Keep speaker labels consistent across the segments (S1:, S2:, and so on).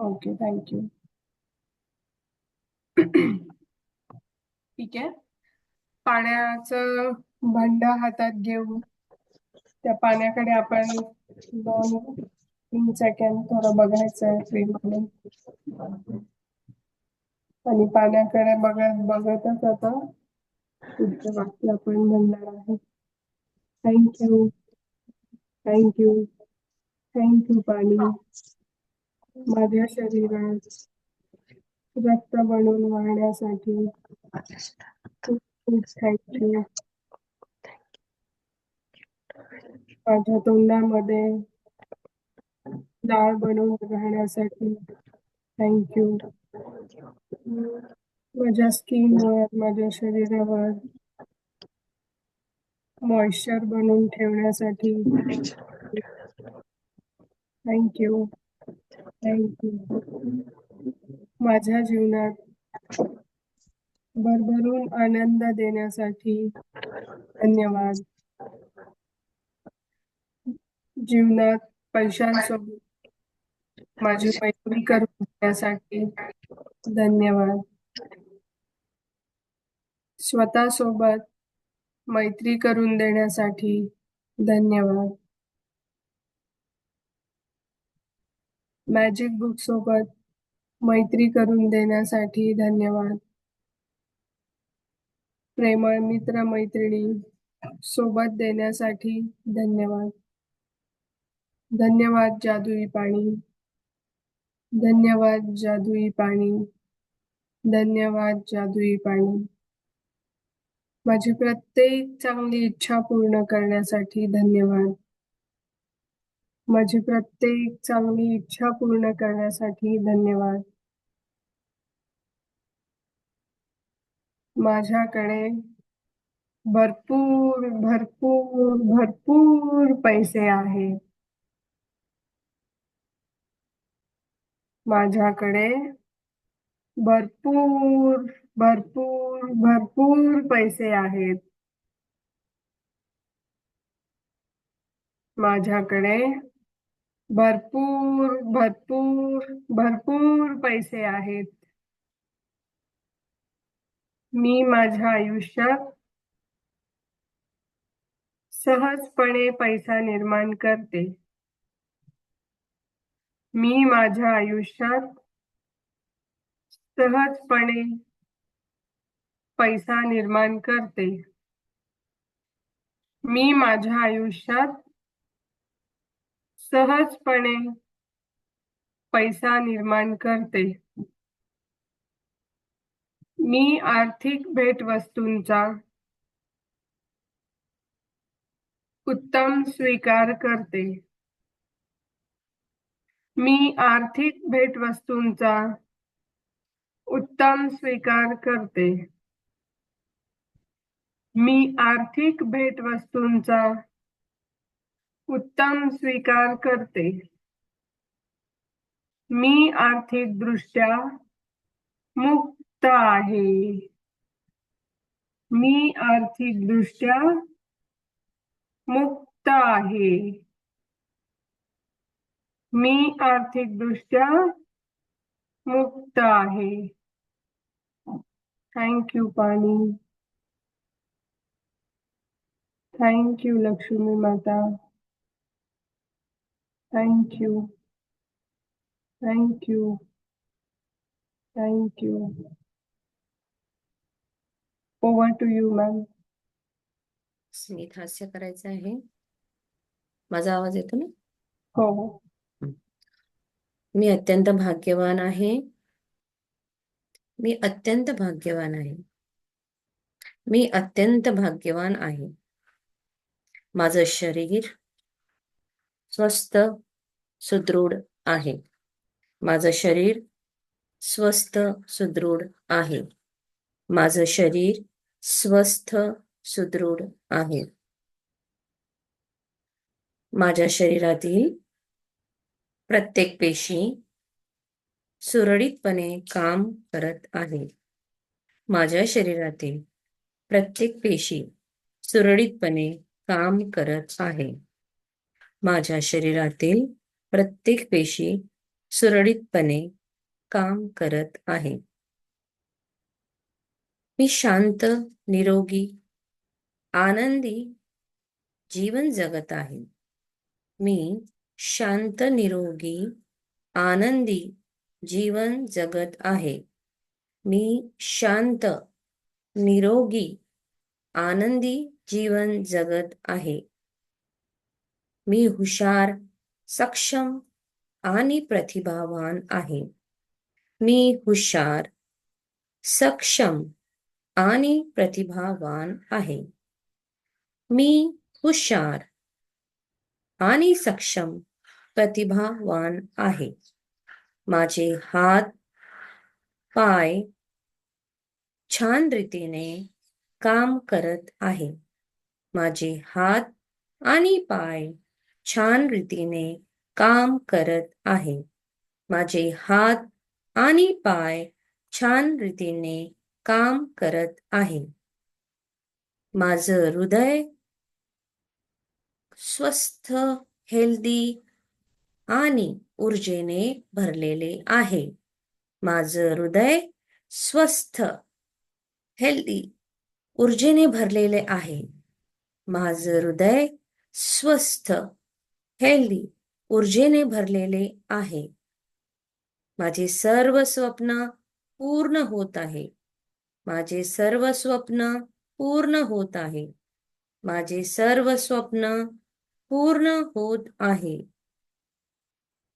S1: Okay thank you ठीक आहे. पाण्याचं भांड हातात घेऊन त्या पाण्याकडे आपण दोन तीन सेकंड थोडं बघायचं आहे प्रेमाने. आणि पाण्याकडे बघत बघतच आता पुढचं वाक्य आपण म्हणणार आहे. थँक्यू थँक्यू थँक्यू पाणी. माझ्या शरीरात रक्त बनवून वाढण्यासाठी माझ्या तोंडामध्ये डाळ बनवून राहण्यासाठी थँक्यू. माझ्या स्किनवर माझ्या शरीरावर मॉइश्चर बनवून ठेवण्यासाठी थँक्यू. माझ्या जीवनात भरभरून आनंद देण्यासाठी धन्यवाद. जीवनात पैशांसोबत माझी मैत्री करून घेण्यासाठी धन्यवाद. स्वतःसोबत मैत्री करून देण्यासाठी धन्यवाद. मॅजिक बुक सोबत मैत्री करून देण्यासाठी धन्यवाद. प्रेमळ मित्र मैत्रिणी सोबत देण्यासाठी धन्यवाद. धन्यवाद जादुई पाणी. धन्यवाद जादुई पाणी. धन्यवाद जादुई पाणी. माझी प्रत्येक चांगली इच्छा पूर्ण करण्यासाठी धन्यवाद. माझी प्रत्येक चांगली इच्छा पूर्ण करण्यासाठी धन्यवाद. माझ्याकडे भरपूर भरपूर भरपूर पैसे आहेत. माझ्याकडे भरपूर भरपूर भरपूर पैसे आहेत. माझ्याकडे भरपूर भरपूर भरपूर पैसे आहेत. मी माझ्या आयुष्यात सहजपणे पैसा निर्माण करते. मी माझ्या आयुष्यात सहजपणे पैसा निर्माण करते. मी माझ्या आयुष्यात सहजपणे पैसा निर्माण करते. मी आर्थिक भेटवस्तूंचा उत्तम स्वीकार करते. मी आर्थिक भेटवस्तूंचा उत्तम स्वीकार करते. मी आर्थिक भेटवस्तूंचा उत्तम स्वीकार करते. मी आर्थिक दृष्ट्या मुक्त आहे. मी आर्थिक दृष्ट्या मुक्त आहे. मी आर्थिक दृष्ट्या मुक्त आहे. थँक्यू पाणी थँक्यू लक्ष्मी माता thank you thank you thank you over to you ma'am
S2: स्मित हास्य करायचं आहे. माझा आवाज येतो ना?
S1: हो.
S2: मी अत्यंत भाग्यवान आहे. मी अत्यंत भाग्यवान आहे. मी अत्यंत भाग्यवान आहे. माझं शरीर स्वस्थ सुदृढ आहे. माझं शरीर स्वस्थ सुदृढ आहे. माझं शरीर स्वस्थ सुदृढ आहे. माझ्या शरीरातील प्रत्येक पेशी सुरळीतपणे काम करत आहे. माझ्या शरीरातील प्रत्येक पेशी सुरळीतपणे काम करत आहे. माझ्या शरीरातील प्रत्येक पेशी सुरळीतपणे काम करत आहे. मी शांत निरोगी आनंदी जीवन जगत आहे. मी शांत निरोगी आनंदी जीवन जगत आहे. मी शांत निरोगी आनंदी जीवन जगत आहे. मी हुशार, सक्षम आणि प्रतिभावान आहे. मी हुशार, सक्षम आणि प्रतिभावान आहे. मी हुशार आणि सक्षम, प्रतिभावान आहे. माझे हात, पाय छान रीतीने काम करत आहे. माझे हात आणि पाय छान रीतीने काम करत आहे. माझे हात आणि पाय छान रीतीने काम करत आहे. माझं हृदय स्वस्थ हेल्दी आणि ऊर्जेने भरलेले आहे. माझं हृदय स्वस्थ हेल्दी ऊर्जेने भरलेले आहे. माझं हृदय स्वस्थ हेल्दी ऊर्जेने भरलेले आहे. माझे सर्व स्वप्न पूर्ण होत आहे. माझे सर्व स्वप्न पूर्ण होत आहे. माझे सर्व स्वप्न पूर्ण होत आहे.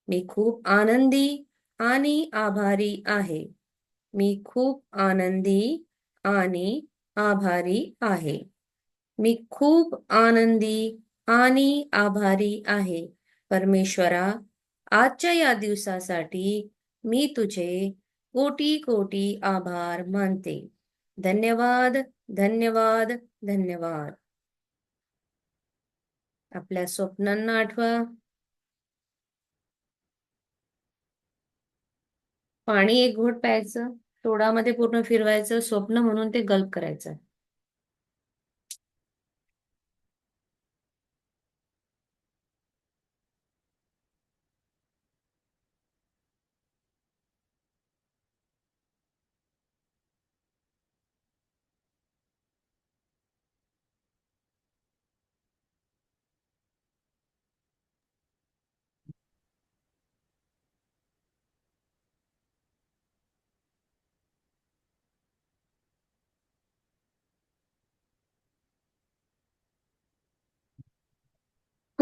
S2: मी खूप आनंदी आणि आभारी आहे. मी खूप आनंदी आणि आभारी आहे. मी खूप आनंदी आणि आभारी आहे. परमेश्वरा आजच्या या दिवसासाठी मी तुझे कोटी कोटी आभार मानते. धन्यवाद धन्यवाद धन्यवाद. आपल्या स्वप्नांना आठवा. पाणी एक घोट प्यायचं तोडामध्ये पूर्ण फिरवायचं स्वप्न म्हणून ते गल्प करायचं.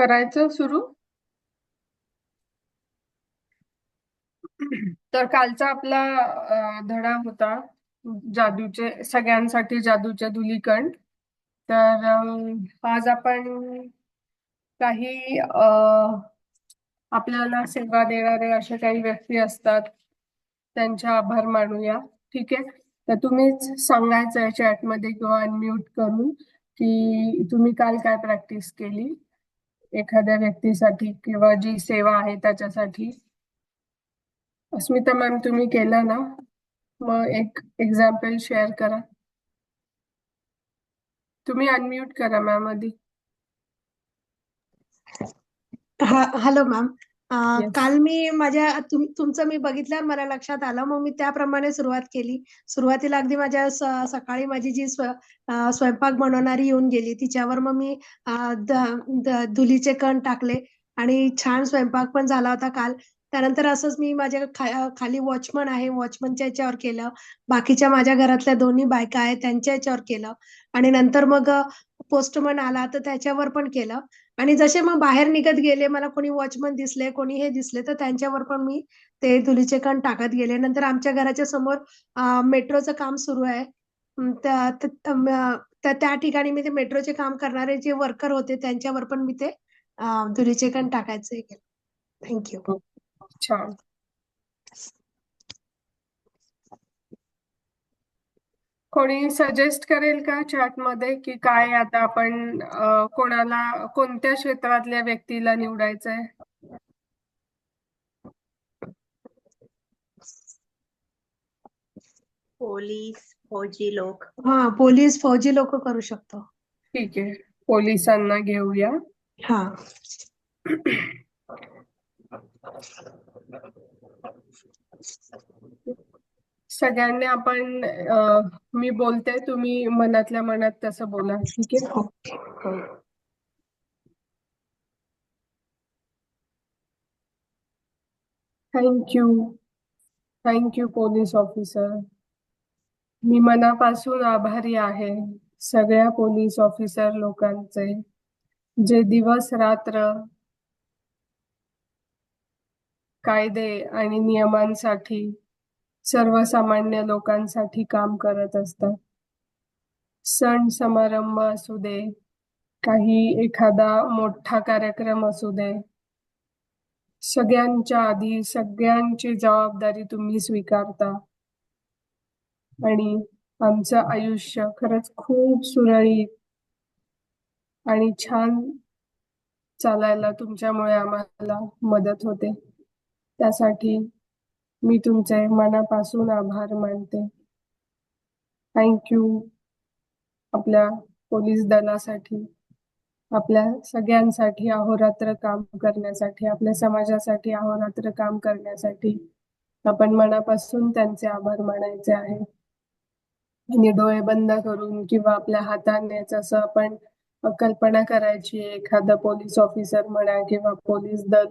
S1: करायचं सुरू? तर कालचा आपला धडा होता जादूचे सगळ्यांसाठी जादूचे धुलीकण तर आज आपण काही आपल्याला सेवा देणारे असे काही व्यक्ती असतात त्यांचे आभार मानूया. ठीक आहे? तर तुम्हीच सांगायचं चॅटमध्ये किंवा अनम्यूट करून की तुम्ही काल काय प्रॅक्टिस केली? एखाद्या व्यक्तीसाठी किंवा जी सेवा आहे त्याच्यासाठी. अस्मिता मॅम तुम्ही केलं ना? मग एक एक्झाम्पल शेअर करा. तुम्ही अनम्यूट करा मॅम आधी.
S3: Hello ma'am
S1: Yes.
S3: काल मी माझ्या तुम तुमचं मी बघितल्यावर मला लक्षात आलं. मग मी त्याप्रमाणे सुरुवात केली. सुरुवातीला अगदी माझ्या सकाळी माझी जी स्वयंपाक बनवणारी येऊन गेली. तिच्यावर मग मी धुलीचे कण टाकले आणि छान स्वयंपाक पण झाला होता काल. त्यानंतर असंच मी माझ्या खा खाली वॉचमन आहे. वॉचमनच्या याच्यावर केलं. बाकीच्या माझ्या घरातल्या दोन्ही बायका आहेत त्यांच्या याच्यावर केलं. आणि नंतर मग पोस्टमन आला तर त्याच्यावर पण केलं. आणि जसे मग बाहेर निघत गेले मला कोणी वॉचमन दिसले कोणी हे दिसले तर त्यांच्यावर पण मी ते धुलीचे कण टाकत गेले. नंतर आमच्या घराच्या समोर मेट्रोचं काम सुरू आहे. तर त्या त्या- ठिकाणी मी ते मेट्रोचे काम करणारे जे वर्कर होते त्यांच्यावर पण मी ते धुलीचे कण टाकायचं. केलं थँक्यू हो,
S1: छान. कोणी सजेस्ट करेल का चॅटमध्ये की काय आता आपण कोणाला कोणत्या क्षेत्रातल्या व्यक्तीला निवडायचंय?
S4: पोलीस फौजी लोक.
S3: हा पोलीस फौजी लोक करू शकतो.
S1: ठीक आहे. पोलिसांना घेऊया.
S3: हा.
S1: सगळ्यांनी आपण मी बोलते तुम्ही मनातल्या मनात तसं बोला ठीक आहे? Thank you thank you police officer मी मनापासून आभारी आहे सगळ्या पोलीस ऑफिसर लोकांचे जे दिवस रात्र कायदे आणि नियमांसाठी सर्वसामान्य लोकांसाठी काम करत असतात. सण समारंभ असू दे काही एखादा मोठा कार्यक्रम असू दे सगळ्यांच्या आधी सगळ्यांची जबाबदारी तुम्ही स्वीकारता. आणि आमचं आयुष्य खरंच खूप सुरळीत आणि छान चालायला तुमच्यामुळे आम्हाला मदत होते. त्यासाठी मी तुमचे मनापासून आभार मानते. थँक्यू आपल्या पोलीस दलासाठी आपल्या सगळ्यांसाठी अहोरात्र काम करण्यासाठी आपल्या समाजासाठी अहोरात्र काम करण्यासाठी आपण मनापासून त्यांचे आभार मानायचे आहे. आणि डोळे बंद करून किंवा आपल्या हाताने असं आपण कल्पना करायची एखादा पोलीस ऑफिसर म्हणा किंवा पोलीस दल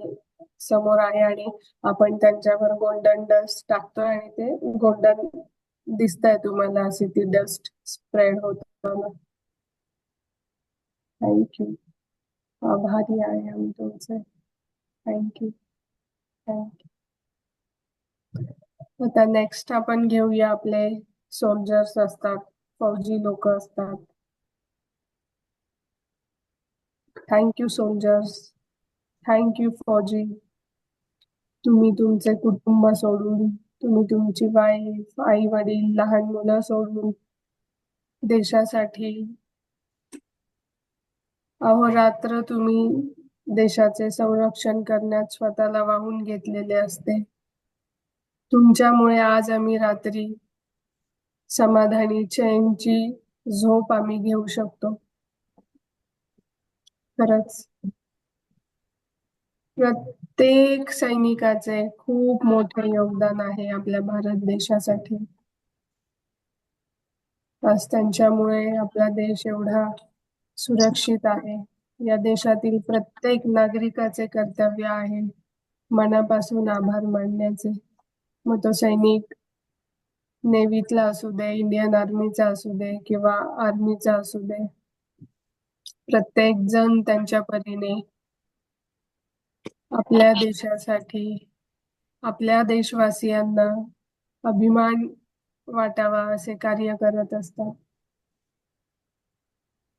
S1: समोर आहे आणि आपण त्यांच्यावर गोल्डन डस्ट टाकतोय आणि ते गोल्डन दिसतंय तुम्हाला असे ती डस्ट स्प्रेड होताना. थँक्यू आभारी आहे आम्ही तुमचे. थँक्यू थँक्यू आता नेक्स्ट आपण घेऊया आपले सोल्जर्स असतात फौजी लोक असतात. थँक्यू सोल्जर्स थँक्यू फौजी तुम्ही तुमचे कुटुंब सोडून तुम्ही तुमची वाईफ आई वडील लहान मुलं सोडून देशासाठी अहोरात्र तुम्ही देशाचे संरक्षण करण्यात स्वतःला वाहून घेतलेले असते. तुमच्यामुळे आज आम्ही रात्री समाधानी चैनची झोप आम्ही घेऊ शकतो. खरंच. प्रत्येक सैनिकाचे खूप मोठे योगदान आहे आपल्या भारत देशासाठी. आज त्यांच्यामुळे आपला देश एवढा सुरक्षित आहे. या देशातील प्रत्येक नागरिकाचे कर्तव्य आहे मनापासून आभार मानण्याचे. मग तो सैनिक नेव्हीतला असू दे इंडियन आर्मीचा असू दे किंवा आर्मीचा असू दे प्रत्येक जण त्यांच्या परीने आपल्या देशासाठी आपल्या देशवासियांना अभिमान वाटावा असे कार्य करत असतात.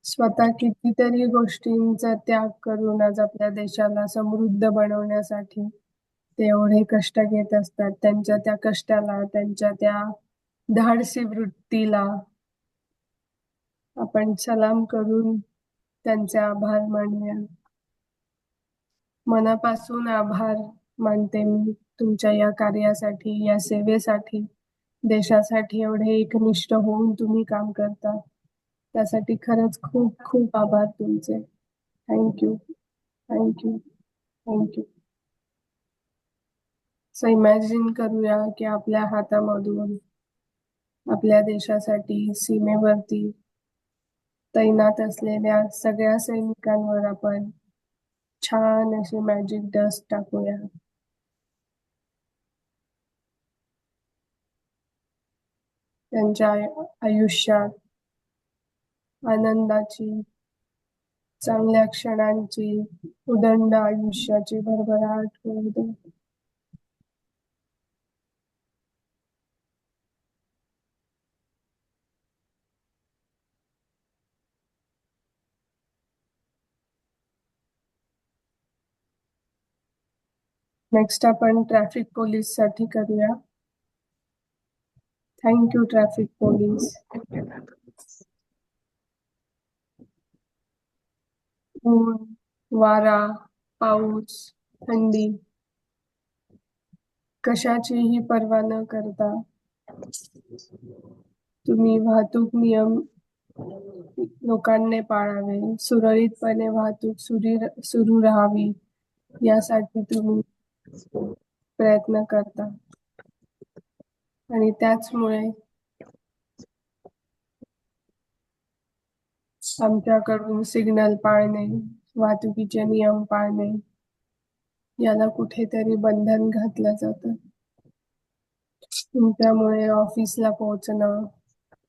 S1: स्वतः कितीतरी गोष्टींचा त्याग करून आज आपल्या देशाला समृद्ध बनवण्यासाठी ते एवढे कष्ट घेत असतात. त्यांच्या त्या कष्टाला त्यांच्या त्या धाडसी वृत्तीला आपण सलाम करून त्यांचे आभार मानूया. मनापासून आभार मानते मी तुमच्या या कार्यासाठी या सेवेसाठी. देशासाठी एवढे एकनिष्ठ होऊन तुम्ही काम करता. त्यासाठी खरंच खूप खूप आभार तुमचे. Thank you thank you thank you so imagine करूया की आपल्या हातामधून आपल्या देशासाठी सीमेवरती तैनात असलेल्या सगळ्या सैनिकांवर आपण छान अशी मॅजिक डस्ट टाकूया. त्यांच्या आयु- आयुष्यात आनंदाची चांगल्या क्षणांची उदंड आयुष्याची भरभराट होऊ दे. नेक्स्ट आपण ट्रॅफिक पोलीससाठी करूया. थँक्यू ट्रॅफिक पोलीस ऊन वारा पाऊस थंडी. कशाचीही पर्वा न करता तुम्ही वाहतूक नियम लोकांनी पाळावे. सुरळीतपणे वाहतूक सुरी सुरू राहावी. यासाठी तुम्ही प्रयत्न करता. आणि त्याचमुळे आमच्याकडून सिग्नल पाळणे वाहतुकीचे नियम पाळणे याला कुठेतरी बंधन घातलं जातं. त्यामुळे ऑफिसला पोहोचणं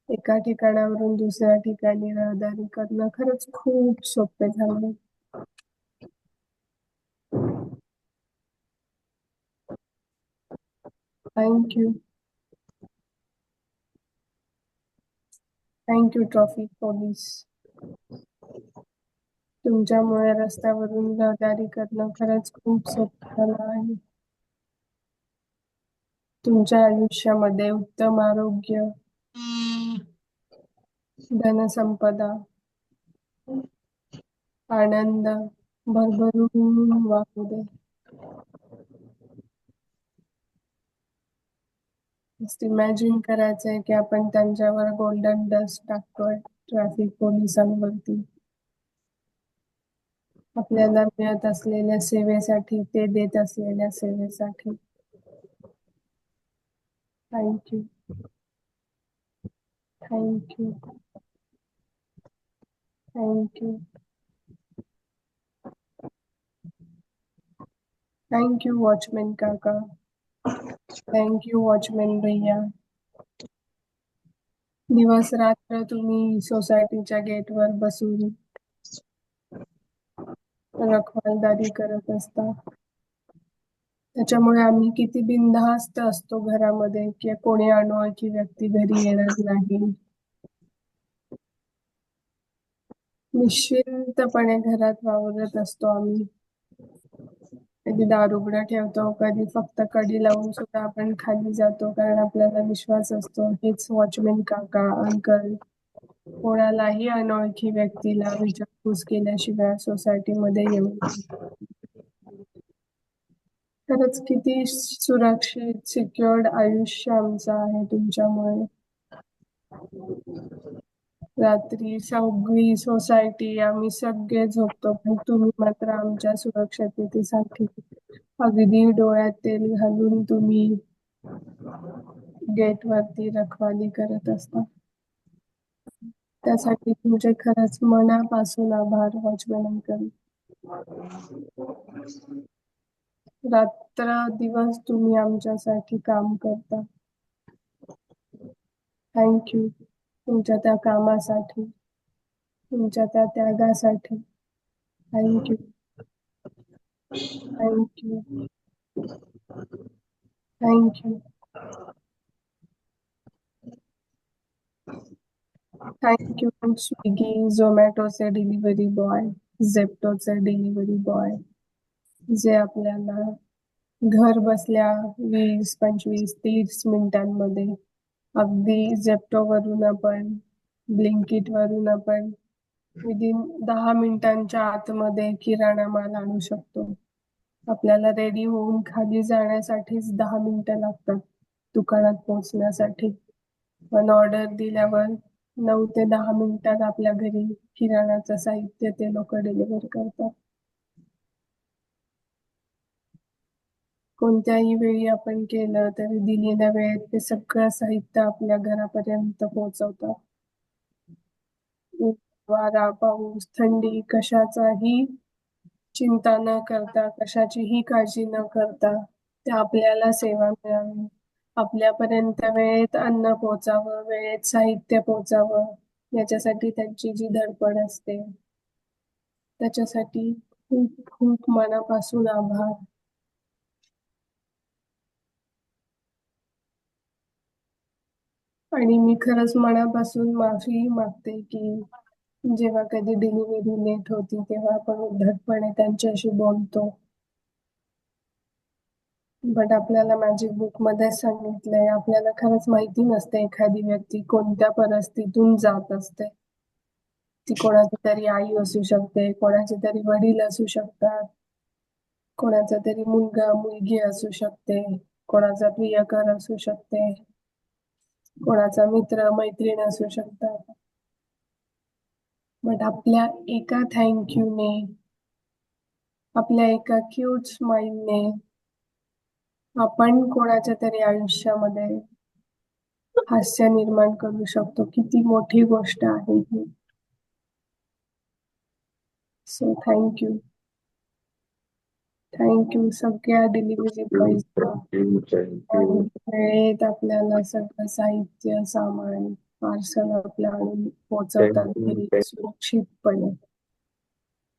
S1: एका ठिकाणावरून दुसऱ्या ठिकाणी रहदारी करणं खरंच खूप सोपे झाले. थँक्यू थँक्यू ट्रॉफिक पोलीस तुमच्यामुळे रस्त्यावरून रहदारी करणं खरंच खूप सोपं झालं आहे. तुमच्या आयुष्यामध्ये उत्तम आरोग्य धनसंपदा आनंद भरभरून वाहू दे. इमॅजिन करायचंय की आपण त्यांच्यावर गोल्डन डस्ट टाकतोय ट्रॅफिक पोलिसांवरती. आपल्याला मिळत असलेल्या सेवेसाठी ते देत असलेल्या सेवेसाठी. Thank you thank you thank you thank you watchman काका थँक्यू वॉचमॅन भैया. दिवस रात्र तुम्ही सोसायटीच्या गेटवर बसून रखवालदारी करत असता. त्याच्यामुळे आम्ही किती बिनधास्त असतो घरामध्ये की कोणी अनोळखी व्यक्ती घरी येणार नाही. निश्चिंतपणे घरात वावरत असतो आम्ही. कधी दार उघडा ठेवतो कधी फक्त कडी लावून सुद्धा आपण खाली जातो कारण आपल्याला विश्वास असतो हेच वॉचमॅन काका अंकल कोणालाही अनोळखी व्यक्तीला विचारपूस केल्याशिवाय सोसायटीमध्ये येऊ खरंच किती सुरक्षित सिक्युअर्ड आयुष्य आमचं आहे तुमच्यामुळे. रात्री सगळी सोसायटी आम्ही सगळे झोपतो पण तुम्ही मात्र आमच्या सुरक्षिततेसाठी अगदी डोळ्यात तेल घालून तुम्ही गेट वरती रखवाली करत असता. त्यासाठी तुमचे खरंच मनापासून आभार वॉचमॅन अंकल रात्र दिवस तुम्ही आमच्यासाठी काम करता. थँक्यू तुमच्या त्या कामासाठी तुमच्या त्या त्यागासाठी. Thank you thank you thank you thank you Swiggy झोमॅटोचे delivery boy झेप्टोचे डिलिव्हरी बॉय जे आपल्याला घर बसल्या वीस पंचवीस तीस मिनिटांमध्ये अगदी झेप्टो वरून आपण ब्लिंकिट वरून आपण विदिन दहा मिनिटांच्या आतमध्ये किराणा माल आणू शकतो. आपल्याला रेडी होऊन खाली जाण्यासाठीच दहा मिनिटं लागतात दुकानात पोहोचण्यासाठी. पण ऑर्डर दिल्यावर नऊ ते दहा मिनिटात आपल्या घरी किराणाचं साहित्य ते लोक डिलिव्हर करतात. कोणत्याही वेळी आपण केलं तरी दिलेल्या वेळेत ते सगळं साहित्य आपल्या घरापर्यंत पोहोचवतात वारा पाऊस थंडी कशाचाही चिंता न करता कशाचीही काळजी न करता ते आपल्याला सेवा मिळावी. आपल्यापर्यंत वेळेत अन्न पोचावं वेळेत साहित्य पोचावं याच्यासाठी त्यांची जी धडपड असते. त्याच्यासाठी खूप खूप मनापासून आभार. आणि मी खरंच मनापासून माफी मागते की जेव्हा कधी डिलिव्हरी लेट होती तेव्हा आपण उद्धटपणे त्यांच्याशी बोलतो. बट आपल्याला मॅजिक बुकमध्ये सांगितलंय. आपल्याला खरंच माहिती नसते एखादी व्यक्ती कोणत्या परिस्थितीतून जात असते. ती कोणाची तरी आई असू शकते कोणाचे तरी वडील असू शकतात कोणाचा तरी मुलगा मुलगी असू शकते कोणाचा प्रियकर असू शकते. कोणाचा मित्र मैत्रीण असू शकतात बट आपल्या एका थँक्यूने आपल्या एका क्यूट स्माइलने आपण कोणाच्या तरी आयुष्यामध्ये हास्य निर्माण करू शकतो. किती मोठी गोष्ट आहे ही. So thank you thank you सगळ्या डिलिव्हरी वेळेत आपल्याला सगळं साहित्य सामान पार्सल आपल्या आणून पोहोचवतात सुरक्षितपणे.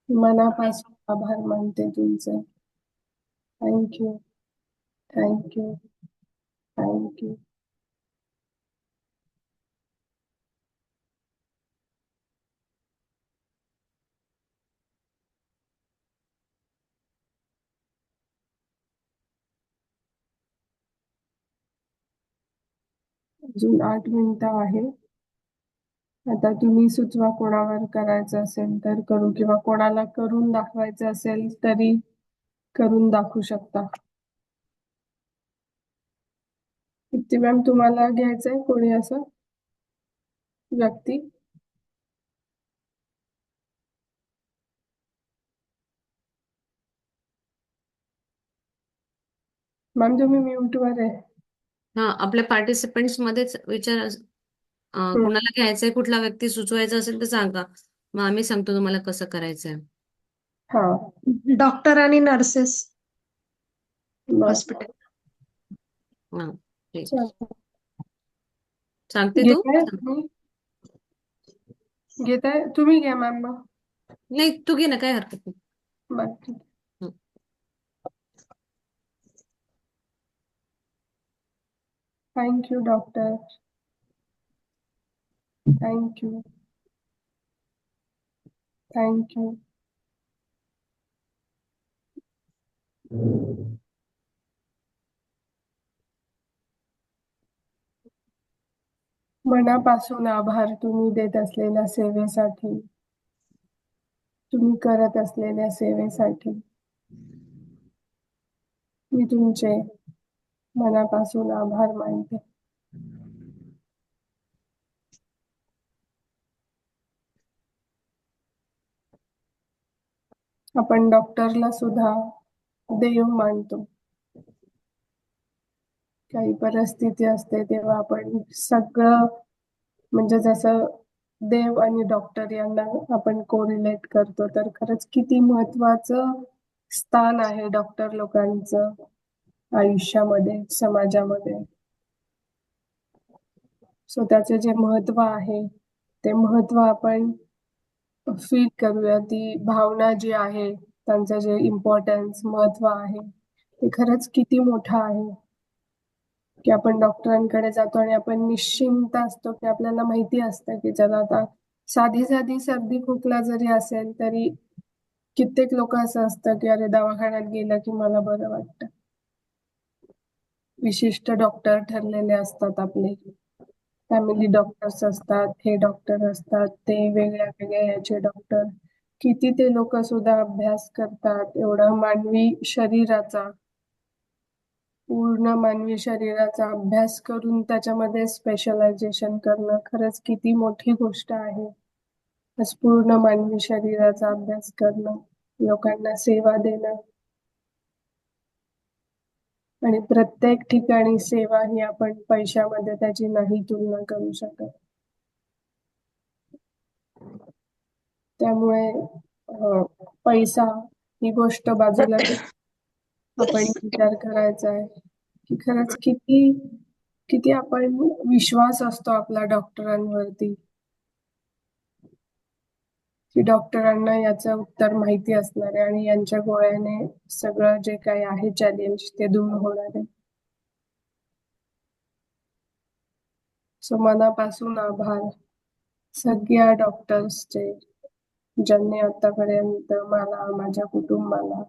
S1: मनापासून आभार मानते तुमचे. थँक्यू थँक्यू थँक्यू अजून आठ मिनिटं आहे आता तुम्ही सुचवा कोणावर करायचं असेल तर करू किंवा कोणाला करून दाखवायचं असेल तरी करून दाखवू शकता. मॅम तुम्हाला घ्यायचंय कोणी असं? व्यक्ती? मॅम तुम्ही म्यूट वर आहे.
S2: हा आपल्या पार्टिसिपेंट्स मध्येच विचार अं, कोणाला घ्यायचंय कुठला व्यक्ती सुचवायचा असेल तर सांगा. मग आम्ही सांगतो तुम्हाला कसं करायचंय.
S1: हा.
S3: डॉक्टर आणि नर्सेस हॉस्पिटल
S2: हा ठीक. सांगते तू?
S1: घेताय? तुम्ही घेताय? तुम्ही घ्या मॅम मग
S2: नाही तू घे ना काय हरकत नाही.
S1: बरं ठीक.
S2: हं.
S1: Thank you doctor Thank you. मनापासून आभार तुम्ही देत असलेल्या सेवेसाठी तुम्ही करत असलेल्या सेवेसाठी मी तुमचे मनापासून आभार मानते. आपण डॉक्टरला सुद्धा देव मानतो. काही परिस्थिती असते तेव्हा आपण सगळं म्हणजे जसं देव आणि डॉक्टर यांना आपण कोरिलेट करतो तर खरंच किती महत्वाचं स्थान आहे डॉक्टर लोकांचं. आयुष्यामध्ये समाजामध्ये. सो त्याचे जे महत्त्व आहे ते महत्त्व आपण फील करूया. ती भावना जी आहे त्यांचं जे इम्पॉर्टन्स महत्त्व आहे ते खरंच किती मोठं आहे. की आपण डॉक्टरांकडे जातो आणि आपण निश्चिंत असतो की आपल्याला माहिती असतं की चला आता साधी साधी सर्दी खोकला जरी असेल तरी कित्येक लोक असं असतं की अरे दवाखान्यात गेलं की मला बरं वाटतं. विशिष्ट डॉक्टर ठरलेले असतात आपले. फॅमिली डॉक्टर्स असतात हे डॉक्टर असतात ते वेगळ्या वेगळ्या याचे डॉक्टर किती ते लोक सुद्धा अभ्यास करतात एवढा मानवी शरीराचा पूर्ण मानवी शरीराचा अभ्यास करून त्याच्यामध्ये स्पेशलायझेशन करणं खरंच किती मोठी गोष्ट आहे. पूर्ण मानवी शरीराचा अभ्यास करणं लोकांना सेवा देणं. आणि प्रत्येक ठिकाणी सेवा ही आपण पैशामध्ये त्याची नाही तुलना करू शकत. त्यामुळे पैसा ही गोष्ट बाजूला आपण विचार करायचा आहे की खरंच किती किती आपण विश्वास असतो आपला डॉक्टरांवरती. की डॉक्टरांना याचं उत्तर माहिती असणार आहे आणि यांच्या गोळ्याने सगळं जे काही आहे चॅलेंज ते दूर होणार आहे. सो मनापासून आभार. सगळ्या डॉक्टर्सचे ज्यांनी आतापर्यंत मला माझ्या कुटुंबाला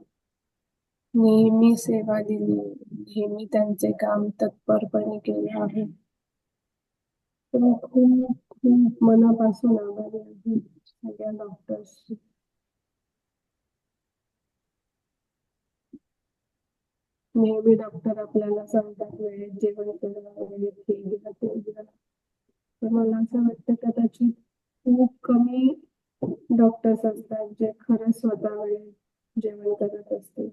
S1: नेहमी सेवा दिली नेहमी त्यांचे काम तत्परपणे केले आहे. खूप खूप मनापासून आभारी आहे. सगळ्या डॉक्टर्सची नेहमी डॉक्टर आपल्याला सांगतात वेळेत जेवण करा वेळेत हे घ्या ते घ्या. तर मला असं वाटतं कदाचित खूप कमी डॉक्टर्स असतात जे खरं स्वतः वेळेत जेवण करत असतील.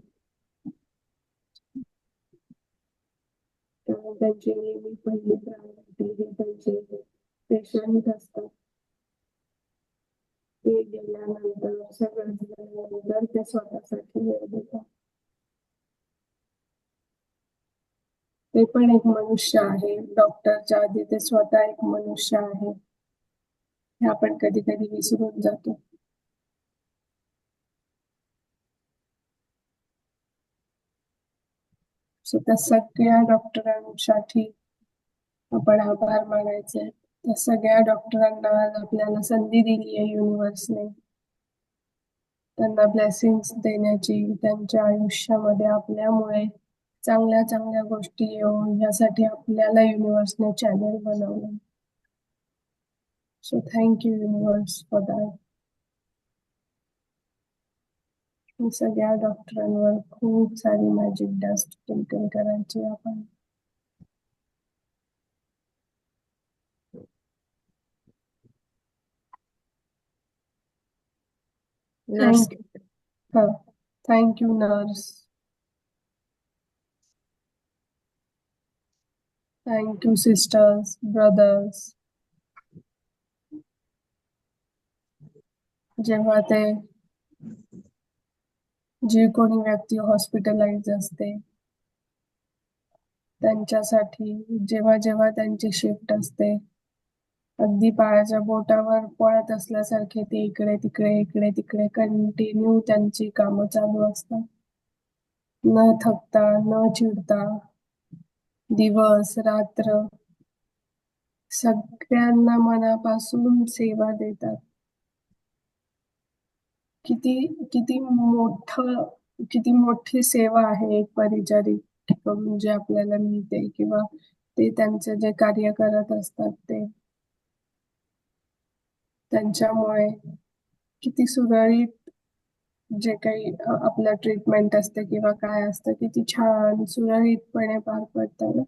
S1: त्यांची नेहमी पहिली प्रायोरिटी हे त्यांचे पेशंट असतात. गेल्यानंतर सगळं झाल्यानंतर ते स्वतःसाठी वेळ देतात ते पण एक मनुष्य आहे. डॉक्टरच्या आधी ते स्वतः एक मनुष्य आहे. हे आपण कधी कधी विसरून जातो. सगळ्या डॉक्टरांसाठी आपण आभार मानायचे. त्या सगळ्या डॉक्टरांना आज आपल्याला संधी दिली आहे युनिव्हर्सने त्यांना ब्लेसिंग्स देण्याची त्यांच्या आयुष्यामध्ये आपल्यामुळे चांगल्या चांगल्या गोष्टी येऊन यासाठी आपल्याला युनिव्हर्सने चॅनल बनवलं. So thank you universe for that सगळ्या डॉक्टरांवर खूप सारी मॅजिक डस्ट टिंकल करायची आपण.
S2: नर्स
S1: हा thank you nurse thank you sisters brothers जेव्हा ते जी कोणी व्यक्ती हॉस्पिटलाइज असते त्यांच्यासाठी जेव्हा जेव्हा त्यांची शिफ्ट असते अगदी पायाच्या बोटावर पळत असल्यासारखे ते इकडे तिकडे इकडे तिकडे कंटिन्यू त्यांची कामं चालू असतात. न थकता न चिडता दिवस रात्र सगळ्यांना मनापासून सेवा देतात. किती किती मोठ किती मोठी सेवा आहे एक परिचारिक म्हणजे आपल्याला मिळते किंवा ते त्यांचे जे कार्य करत असतात ते. त्यांच्यामुळे किती सुरळीत जे काही आपलं ट्रीटमेंट असते किंवा काय असतं किती छान सुरळीतपणे पार पडतं ना.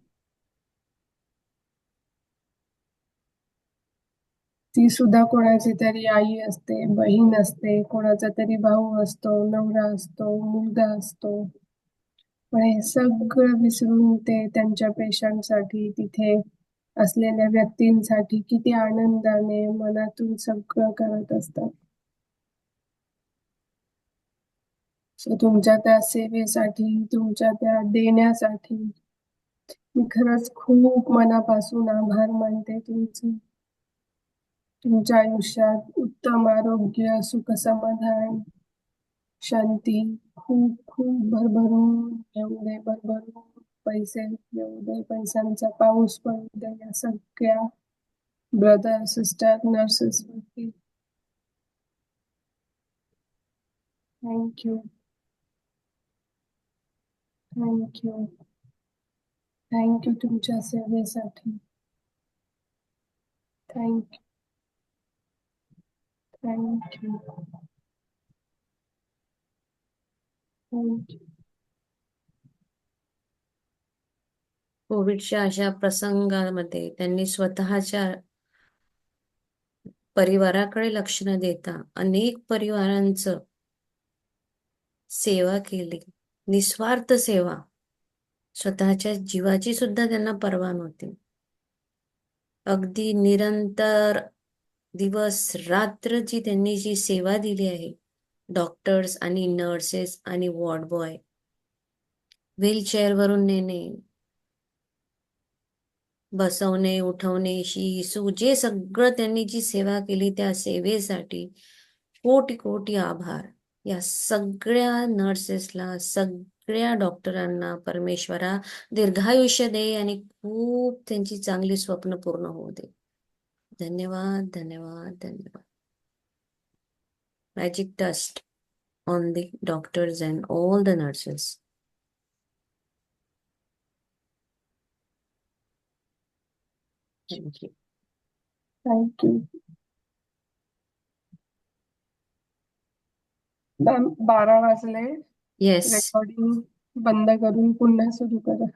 S1: ती सुद्धा कोणाची तरी आई असते बहीण असते कोणाचा तरी भाऊ असतो नवरा असतो मुलगा असतो. पण हे सगळं विसरून ते त्यांच्या पेशंटसाठी तिथे असलेल्या व्यक्तींसाठी किती आनंदाने मनातून सगळं करत असतात. तुमच्या त्या सेवेसाठी तुमच्या त्या देण्यासाठी मी खरंच खूप मनापासून आभार मानते तुमचे. तुमच्या आयुष्यात उत्तम आरोग्य सुख समाधान शांती खूप खूप भरभरून येऊ दे भरभरून पैसे येऊ दे पैशांचा पाऊस पडू दे या सगळ्या ब्रदर सिस्टर नर्सेस वरती. Thank you thank you thank you तुमच्या सेवेसाठी. थँक्यू थँक्यू थँक्यू
S2: कोविडच्या अशा प्रसंगामध्ये त्यांनी स्वतःच्या परिवाराकडे लक्ष न देता अनेक परिवारांचं सेवा केली. निस्वार्थ सेवा. स्वतःच्या जीवाची सुद्धा त्यांना पर्वा नव्हती. अगदी निरंतर दिवस रात्र जी त्यांनी जी सेवा दिली आहे डॉक्टर्स आणि नर्सेस आणि वॉर्ड बॉय व्हीलचेअरवरून नेणे बसवणे उठवणे शिसू जे सगळं त्यांनी जी सेवा केली त्या सेवेसाठी कोटी कोटी आभार. या सगळ्या नर्सेसला सगळ्या डॉक्टरांना परमेश्वरा दीर्घायुष्य दे आणि खूप त्यांची चांगली स्वप्न पूर्ण होऊ दे. धन्यवाद धन्यवाद धन्यवाद. Magic dust on the doctors and all the nurses thank you
S1: thank you ma'am बारा वाजले
S2: येस
S1: रेकॉर्डिंग बंद करून पुन्हा सुरू करा